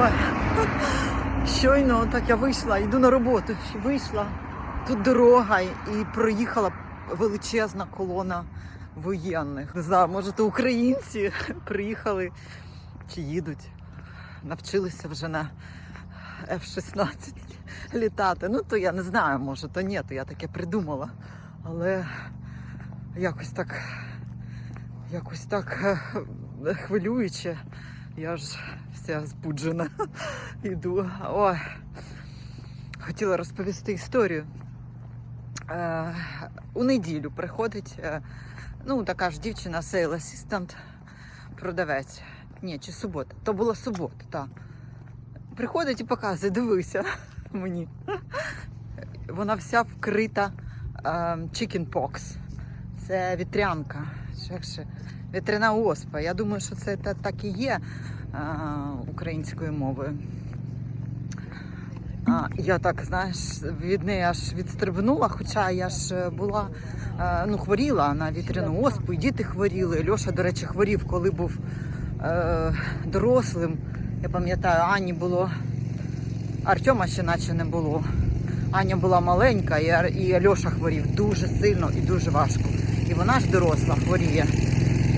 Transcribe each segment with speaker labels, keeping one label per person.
Speaker 1: Ой. Щойно так я вийшла, йду на роботу. Вийшла. Тут дорога і проїхала величезна колона воєнних. Не знаю, може, то українці приїхали чи їдуть, навчилися вже на F-16 літати. Ну, то я не знаю, може, то ні, то я таке придумала. Але якось так, якось так е, хвилююче. Я ж вся збуджена. Іду. Ой. Хотіла розповісти історію. Е, у неділю приходить е, ну, така ж дівчина, сейл асистент, продавець. Ні, чи субота. То була субота, так. Приходить і показує, дивися мені. Вона вся вкрита е, chickenpox. Це вітрянка. Як ще? Вітряна оспа. Я думаю, що це так і є е, українською мовою. А, я так, знаєш, від неї аж відстрибнула, хоча я ж е, була, е, ну, хворіла на вітряну оспу, і діти хворіли. Льоша, до речі, хворів, коли був е, дорослим. Я пам'ятаю, Ані було, Артема ще наче не було. Аня була маленька, і, Ар- і Льоша хворів дуже сильно і дуже важко. І вона ж доросла хворіє.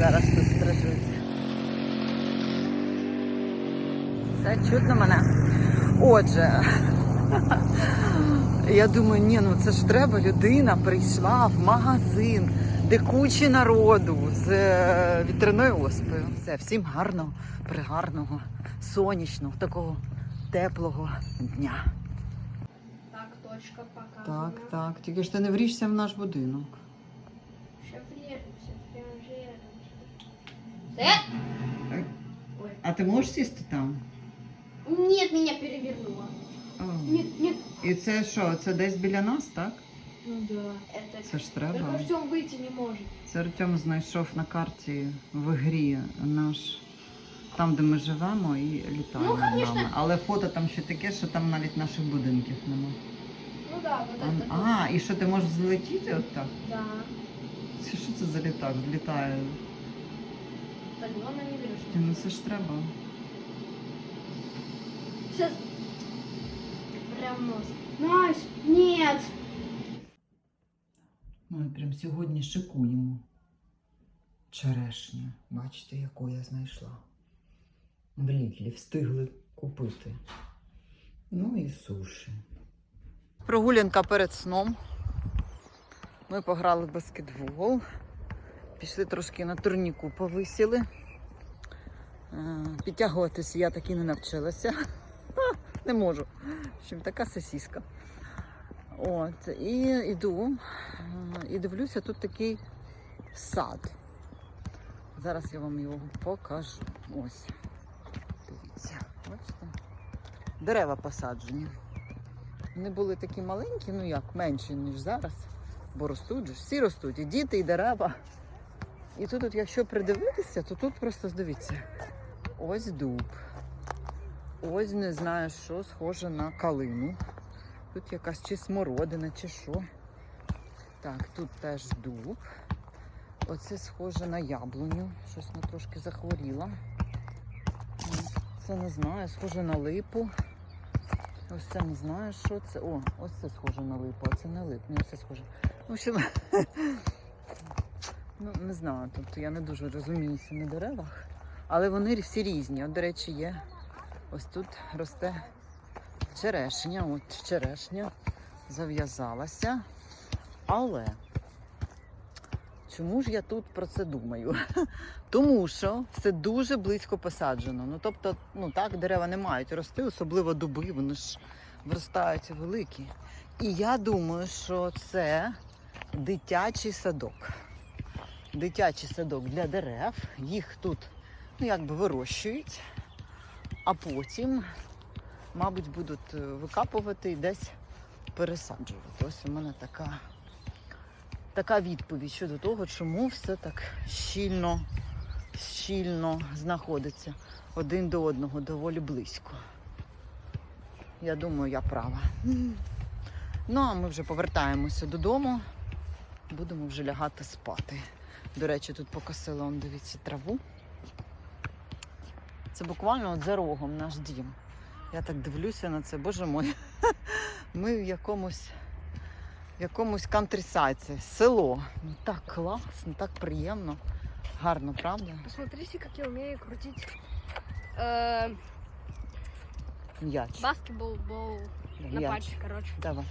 Speaker 1: Зараз тут стражується. Все чутно мене. Отже, я думаю, ні, ну це ж треба, людина прийшла в магазин, де кучі народу з е, вітряною оспою. Все, всім гарного, пригарного, сонячного, такого теплого дня.
Speaker 2: Так, точка показана.
Speaker 1: Так, так. Тільки ж ти не вріжся в наш будинок.
Speaker 2: Сейчас врежемся, прям врежемся. Э? Ой.
Speaker 1: А ти можеш сісти там?
Speaker 2: Нет, меня перевернуло. Нет, нет.
Speaker 1: І це що? Це десь біля нас, так?
Speaker 2: Ну да. Это...
Speaker 1: Це ж треба.
Speaker 2: Только Артем выйти не может.
Speaker 1: Це Артем знайшов на карті в грі наш там, де ми живемо, і літає
Speaker 2: Ну,
Speaker 1: над
Speaker 2: конечно.
Speaker 1: нами. Але фото там ще таке, що там навіть наших будинків нема.
Speaker 2: Ну да, вот это.
Speaker 1: А, і що ти можеш злетіти отак?
Speaker 2: Да.
Speaker 1: Це що це за літак? Злітає.
Speaker 2: так, главное не врежь.
Speaker 1: Ну це ж треба.
Speaker 2: Сейчас. Прям нос. Найс. Нет.
Speaker 1: Ми прям сьогодні шикуємо. Черешню. Бачите, яку я знайшла. В Лідлі встигли купити. Ну і суші. Прогулянка перед сном. Ми пограли в баскетбол. Пішли трошки на турніку повисіли. Е, Підтягуватися я так і не навчилася. Не можу. Чим така сосіска. От, і йду е, і дивлюся, тут такий сад. Зараз я вам його покажу. Ось. Дивіться, бачите? Дерева посаджені. Вони були такі маленькі, ну як, менші, ніж зараз. Бо ростуть всі ростуть, і діти, і дерева. І тут, от, якщо придивитися, то тут просто дивіться. Ось дуб. Ось не знаю, що схоже на калину. Тут якась чи смородина, чи що. Так, тут теж дуб. Оце схоже на яблуню. Щось вона трошки захворіла. Це не знаю, схоже на липу. Ось це не знаю, що це. О, ось це схоже на липу, а це не лип. Ні, це схоже. В общем, ну не знаю. Тобто я не дуже розуміюся на деревах. Але вони всі різні. От, до речі, є. Ось тут росте черешня, от черешня зав'язалася. Але чому ж я тут про це думаю? Тому що це дуже близько посаджено. Ну тобто, ну так, дерева не мають рости, особливо дуби, вони ж виростають великі. І я думаю, що це дитячий садок. Дитячий садок для дерев. Їх тут ну, якби вирощують, а потім мабуть, будуть е, викапувати і десь пересаджувати. Ось у мене така, така відповідь щодо того, чому все так щільно, щільно знаходиться один до одного доволі близько. Я думаю, я права. Ну, а ми вже повертаємося додому, будемо вже лягати спати. До речі, тут покосила, он, дивіться, траву. Це буквально от за рогом наш дім. Я так дивлюся на це, боже мой. Ми в якомусь, в якомусь кантрісайці, село. Ну так класно, так приємно. Гарно, правда?
Speaker 2: Посмотрите, как я умею крутить э,
Speaker 1: М'яч.
Speaker 2: баскетбол бол на пальчик, короче.
Speaker 1: Давай.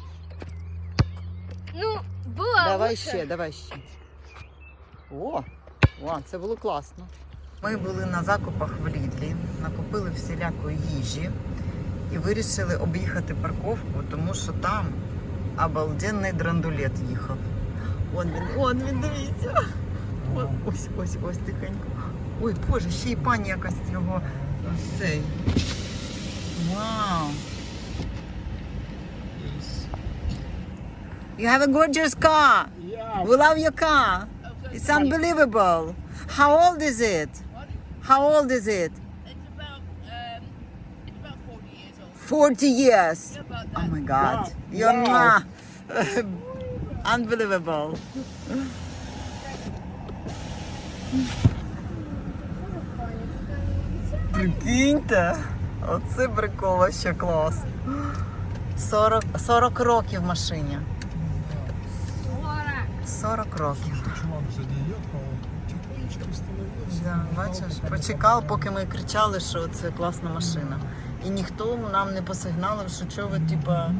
Speaker 2: Ну, было
Speaker 1: Давай
Speaker 2: лучше.
Speaker 1: ще, давай ще. О, о, це було класно. Ми були на закупах в Лідлі, накупили всілякої їжі і вирішили об'їхати парковку, тому що там обалденний драндулет їхав. Он він, он він, дивіться. Ось, ось, ось тихенько. Ой, Боже, ще й пані якась його цей. Вау. You have a gorgeous car.
Speaker 3: Yeah,
Speaker 1: We love your car. It's unbelievable. How old is it? How old is it?
Speaker 4: It's about um, it's about forty years old.
Speaker 1: 40 years.
Speaker 4: Yeah, about
Speaker 1: Oh
Speaker 4: that.
Speaker 1: my God.
Speaker 3: Wow.
Speaker 1: You're
Speaker 3: Wow.
Speaker 1: ma- unbelievable. Прикиньте. Оце прикол, ще клас. 40, 40 років машині. 40 років. Да, бачиш, почекав, поки ми кричали, що це класна машина. І ніхто нам не посигналив, що чого типа,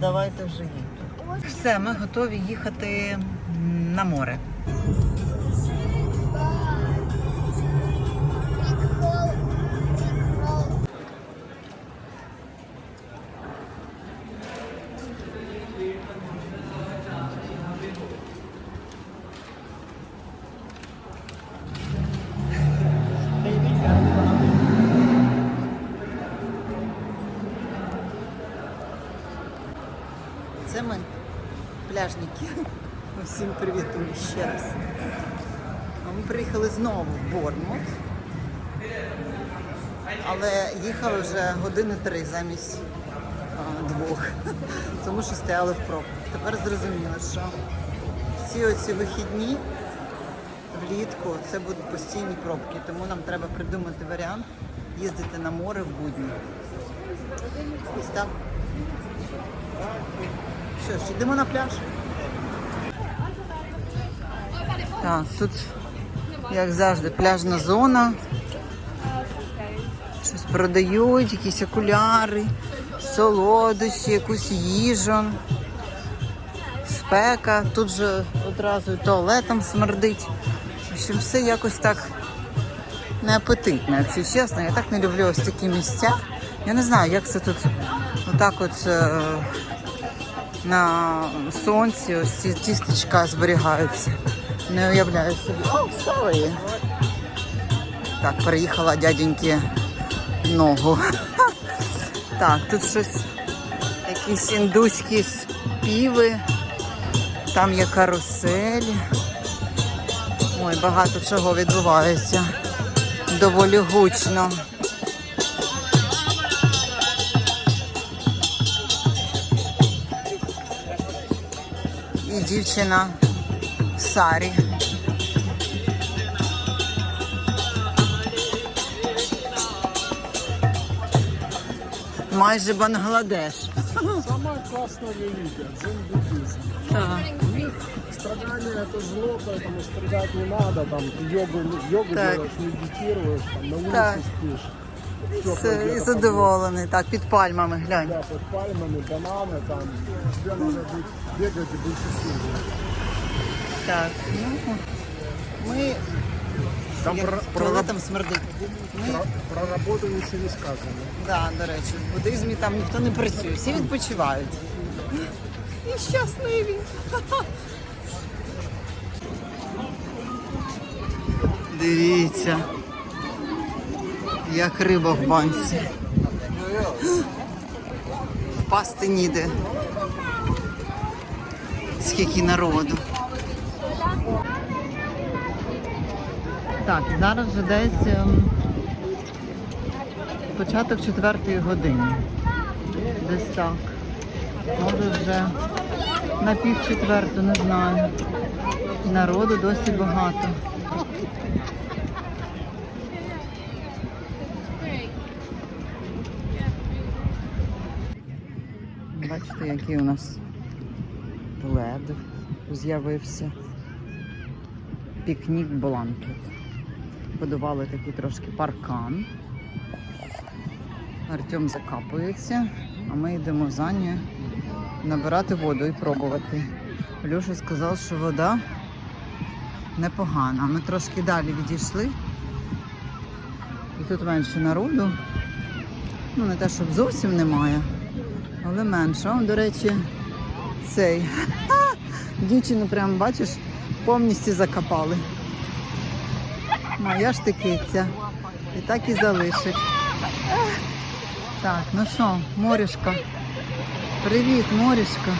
Speaker 1: давайте вже їдьте. Все, ми готові їхати на море. Усім привіт ще раз. Ми приїхали знову в Борнмут. Але їхали вже години три замість а, двох, тому що стояли в пробках. Тепер зрозуміло, що всі оці вихідні влітку це будуть постійні пробки, тому нам треба придумати варіант їздити на море в будні. Ось так. Що ж, йдемо на пляж. Так, тут, як завжди, пляжна зона. Щось продають, якісь окуляри, солодощі, якусь їжу. Спека. Тут же одразу туалетом смердить. В общем, все якось так неапетитно, якщо чесно. Я так не люблю ось такі місця. Я не знаю, як це тут отак от. е, на сонці ось ці тістечка зберігаються. Не уявляю собі. Oh, sorry. Так, переїхала дяденьки ногу. Так, тут щось, якісь індуські співи, там є каруселі. Ой, багато чого відбувається. Доволі гучно. і дівчина сарі. Майже Бангладеш.
Speaker 3: Самая классная религия, дзен-буддизм.
Speaker 1: Так.
Speaker 3: У них страдание это зло, поэтому страдать не надо. Там йогу, йогу
Speaker 1: Так.
Speaker 3: делаешь, медитируешь, там, на улице
Speaker 1: Так.
Speaker 3: спишь.
Speaker 1: Все, і задоволений. Так, під пальмами, глянь.
Speaker 3: Да, под пальмами, бананы, там, тебе надо быть, бегать и быть счастливым.
Speaker 1: Так, ну, ми
Speaker 3: Там
Speaker 1: як
Speaker 3: про,
Speaker 1: туалетом смердить. Ми,
Speaker 3: про, про работу ничего не сказано.
Speaker 1: да, до речі, в буддизмі там ніхто не працює, всі відпочивають. І щасливі. Дивіться, як риба в банці. Впасти ніде. Скільки народу. Так, зараз вже десь ем, початок четвертої години. Десь так. Може вже на пів четверту, не знаю. Народу досі багато. Бачите, який у нас плед з'явився. Пікнік бланкет. Будували такий трошки паркан. Артем закапується, а ми йдемо за набирати воду і пробувати. Льоша сказав, що вода непогана. Ми трошки далі відійшли. І тут менше народу. Ну, не те, щоб зовсім немає, але менше. Он, до речі, цей. Дівчину прям, бачиш, повністю закопали. Моя ж тикиця. І так і залишить. Так, ну що, морішка. Привіт, морішка.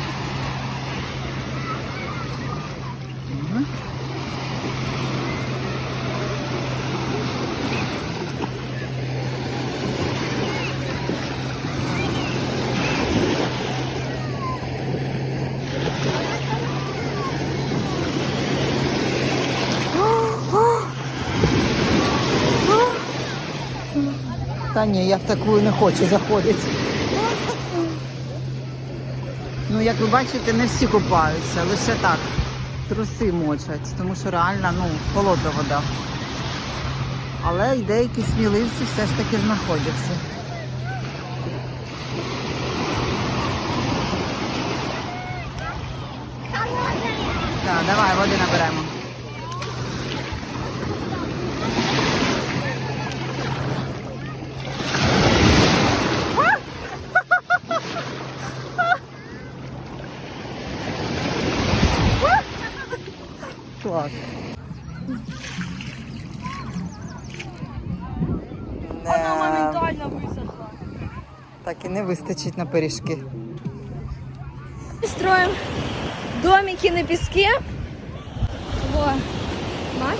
Speaker 1: Та ні, я в таку не хочу заходити. Ну, як ви бачите, не всі купаються, лише так. Труси мочать, тому що реально ну, холодна вода. Але й деякі сміливці все ж таки знаходяться. Так, давай, води наберемо. Вистачить на пиріжки.
Speaker 2: Строим домики на песке. Вот. Мать.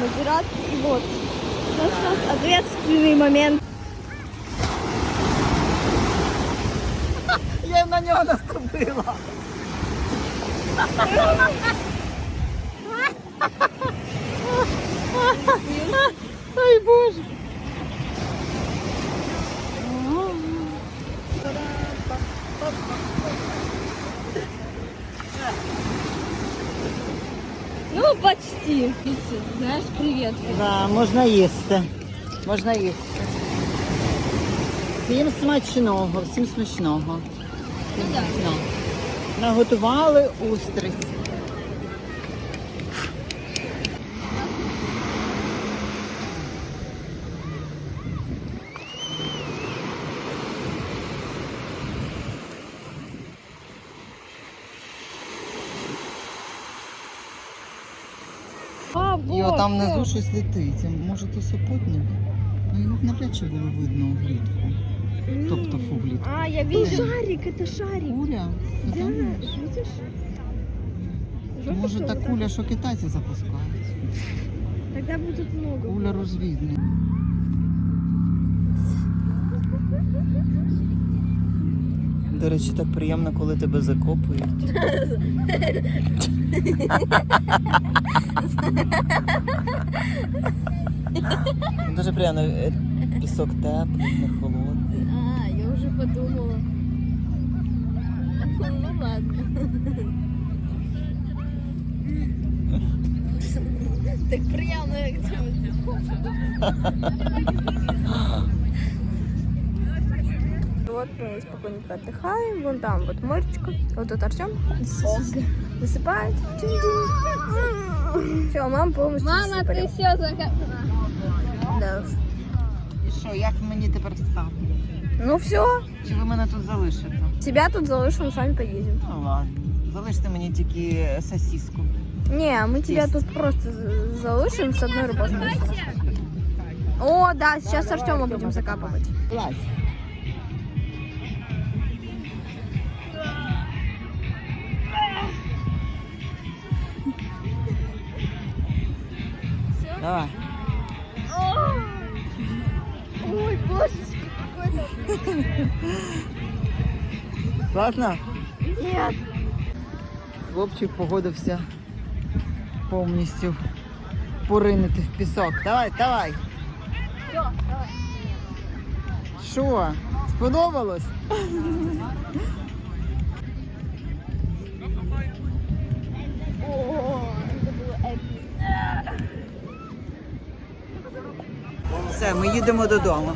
Speaker 2: Набираться. И вот. Сейчас у нас ответственный момент.
Speaker 1: Я на нього наступила. Ай боже.
Speaker 2: Ну, почти. Видите, Знаешь, привет.
Speaker 1: Да, можна їсти. Можна їсти. Всім смачного, всім смачного.
Speaker 2: Всім да.
Speaker 1: Ну, Наготували устриць. І отам внизу щось летить. Це, Може, то супутник? Ну його навряд чи було видно влітку. Тобто фу влітку.
Speaker 2: А, я вижу. Шарик, это шарик.
Speaker 1: Куля? Ти
Speaker 2: Да, видишь?
Speaker 1: Може та куля, що китайці запускають.
Speaker 2: Тогда будет много.
Speaker 1: Куля розвідна. До речі, так приємно, коли тебе закопують. Дуже приємно. е, Пісок теплий, не холодний.
Speaker 2: А, я уже подумала. Ну ладно. Так приємно, як це. Вот мы спокойненько отдыхаем. Вон там вот моречко. Вот тут Артем засыпает. Все, мама полностью
Speaker 5: Мама, ты
Speaker 2: засыпали.
Speaker 5: все закопала.
Speaker 2: Да уж.
Speaker 1: І що, як мені тепер встати?
Speaker 2: Ну все,
Speaker 1: Чи ви мене тут залишите?
Speaker 2: тебя тут залишим, с вами поедем.
Speaker 1: Ну ладно. Залиште мені тільки сосиску.
Speaker 2: Не, мы тебя
Speaker 1: Есть.
Speaker 2: тут просто за- залишим с одной рыбой. О, да, сейчас Артема будем закапывать.
Speaker 1: Клас. Давай.
Speaker 2: Ой, божечки, какой-то.
Speaker 1: Класно?
Speaker 2: Нет.
Speaker 1: Хлопчик погодився повністю поринути в пісок. Давай, давай.
Speaker 2: Все, давай.
Speaker 1: Що? Сподобалось? Все, ми їдемо додому.